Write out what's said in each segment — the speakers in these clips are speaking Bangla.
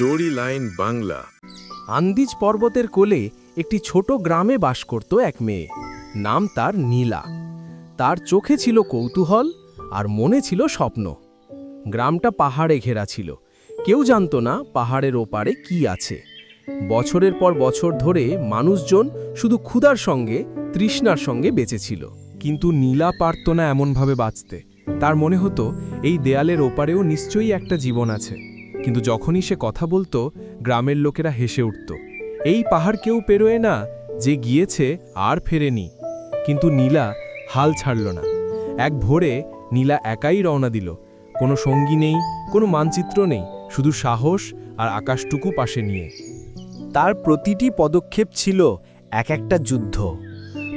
Story line Bangla. আন্দিজ পর্বতের কোলে একটি ছোট গ্রামে বাস করত এক মেয়ে। নাম তার নীলা। তার চোখে ছিল কৌতূহল আর মনে ছিল স্বপ্ন। গ্রামটা পাহাড়ে ঘেরা ছিল। কেউ জানত না পাহাড়ের ওপারে কি আছে। বছরের পর বছর ধরে মানুষজন শুধু ক্ষুধার সঙ্গে তৃষ্ণার সঙ্গে বেঁচেছিল কিন্তু নীলা পারত না এমনভাবে বাঁচতে। তার মনে হতো এই দেয়ালের ওপারেও নিশ্চয়ই একটা জীবন আছে। কিন্তু যখনই সে কথা বলতো, গ্রামের লোকেরা হেসে উঠত। এই পাহাড় কেউ পেরোয় না, যে গিয়েছে আর ফেরেনি। কিন্তু নীলা হাল ছাড়ল না। এক ভোরে নীলা একাই রওনা দিল। কোনো সঙ্গী নেই, কোনো মানচিত্র নেই, শুধু সাহস আর আকাশটুকু পাশে নিয়ে। তার প্রতিটি পদক্ষেপ ছিল এক একটা যুদ্ধ।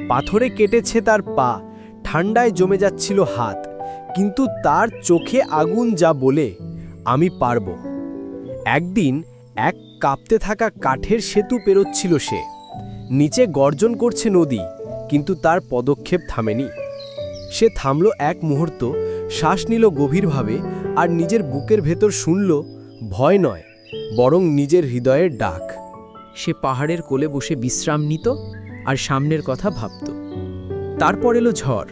পাথরে কেটেছে তার পা ঠান্ডায় জমে যাচ্ছিল হাত। কিন্তু তার চোখে আগুন যা বলে, আমি পারব। একদিন এক কাঁপতে থাকা কাঠের সেতু পেরোচ্ছিল সে। নিচে গর্জন করছে নদী, কিন্তু তার পদক্ষেপ থামেনি। সে থামল এক মুহূর্ত, শ্বাস নিল গভীরভাবে আর নিজের বুকের ভেতর শুনল, ভয় নয়, বরং নিজের হৃদয়ের ডাক। সে পাহাড়ের কোলে বসে বিশ্রাম নিত আর সামনের কথা ভাবত। তারপর এলো ঝড়।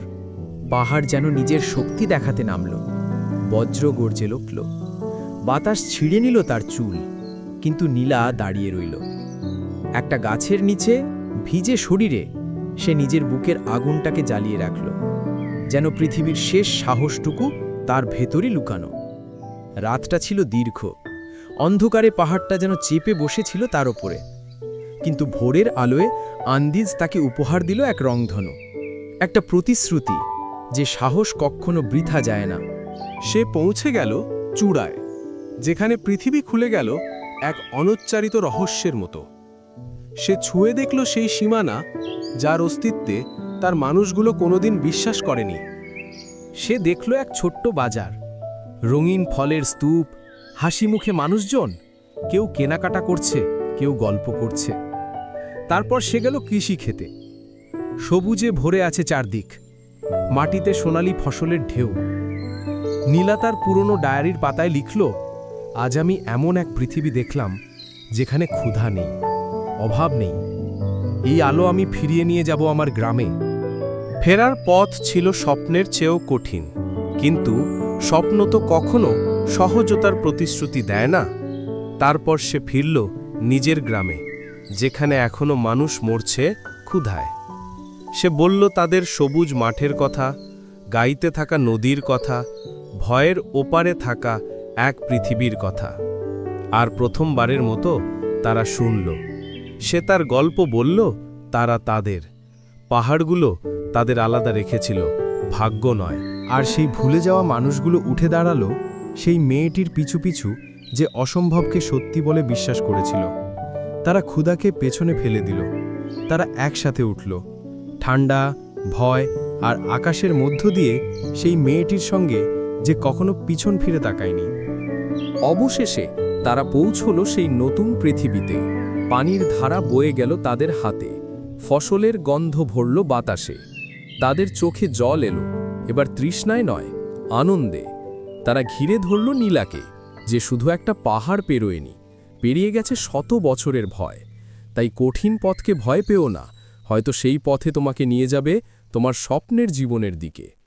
পাহাড় যেন নিজের শক্তি দেখাতে নামল। বজ্র গর্জে লোকল বাতাস ছিঁড়ে নিল তার চুল, কিন্তু নীলা দাঁড়িয়ে রইল। একটা গাছের নিচে ভিজে শরীরে সে নিজের বুকের আগুনটাকে জ্বালিয়ে রাখল, যেন পৃথিবীর শেষ সাহসটুকু তার ভেতরই লুকানো। রাতটা ছিল দীর্ঘ, অন্ধকারে পাহাড়টা যেন চেপে বসেছিল তার ওপরে, কিন্তু ভোরের আলোয় আন্দিজ তাকে উপহার দিল এক রংধনু, একটা প্রতিশ্রুতি যে সাহস কখনো বৃথা যায় না। সে পৌঁছে গেল চূড়ায়। যেখানে পৃথিবী খুলে গেল এক অনুচ্চারিত রহস্যের মতো। সে ছুঁয়ে দেখল সেই সীমানা যার অস্তিত্বে তার মানুষগুলো কোনোদিন বিশ্বাস করেনি। সে দেখল এক ছোট্ট বাজার, রঙিন ফলের স্তূপ, হাসি মুখে মানুষজন, কেউ কেনাকাটা করছে, কেউ গল্প করছে। তারপর সে গেল কৃষি খেতে সবুজে ভরে আছে চারদিক, মাটিতে সোনালি ফসলের ঢেউ। নীলা তার পুরনো ডায়েরির পাতায় লিখল আজ আমি এমন এক পৃথিবী দেখলাম যেখানে ক্ষুধা নেই, অভাব নেই। এই আলো আমি ফিরিয়ে নিয়ে যাব আমার গ্রামে। ফেরার পথ ছিল স্বপ্নের চেয়েও কঠিন, কিন্তু স্বপ্ন তো কখনো সহজতার প্রতিশ্রুতি দেয় না। তারপর সে ফিরল নিজের গ্রামে, যেখানে এখনও মানুষ মরছে ক্ষুধায়। সে বলল তাদের সবুজ মাঠের কথা, গাইতে থাকা নদীর কথা, ভয়ের ওপারে থাকা এক পৃথিবীর কথা। আর প্রথমবারের মতো তারা শুনল। সে তার গল্প বলল, তারা তাদের। পাহাড়গুলো তাদের আলাদা রেখেছিল, ভাগ্য নয়। আর সেই ভুলে যাওয়া মানুষগুলো উঠে দাঁড়াল, সেই মেয়েটির পিছু পিছু যে অসম্ভবকে সত্যি বলে বিশ্বাস করেছিল। তারা ক্ষুদাকে পেছনে ফেলে দিল। তারা একসাথে উঠল। ঠান্ডা ভয় আর আকাশের মধ্য দিয়ে সেই মেয়েটির সঙ্গে যে কখনো পিছন ফিরে তাকায়নি। অবশেষে তারা পৌঁছল সেই নতুন পৃথিবীতে। পানির ধারা বয়ে গেল তাদের হাতে। ফসলের গন্ধ ভরল বাতাসে। তাদের চোখে জল এলো। এবার তৃষ্ণায় নয়, আনন্দে। তারা ঘিরে ধরল নীলাকে, যে শুধু একটা পাহাড় পেরোয়নি। পেরিয়ে গেছে শত বছরের ভয়। তাই কঠিন পথকে ভয় পেও না। হয়তো সেই পথে তোমাকে নিয়ে যাবে তোমার স্বপ্নের জীবনের দিকে।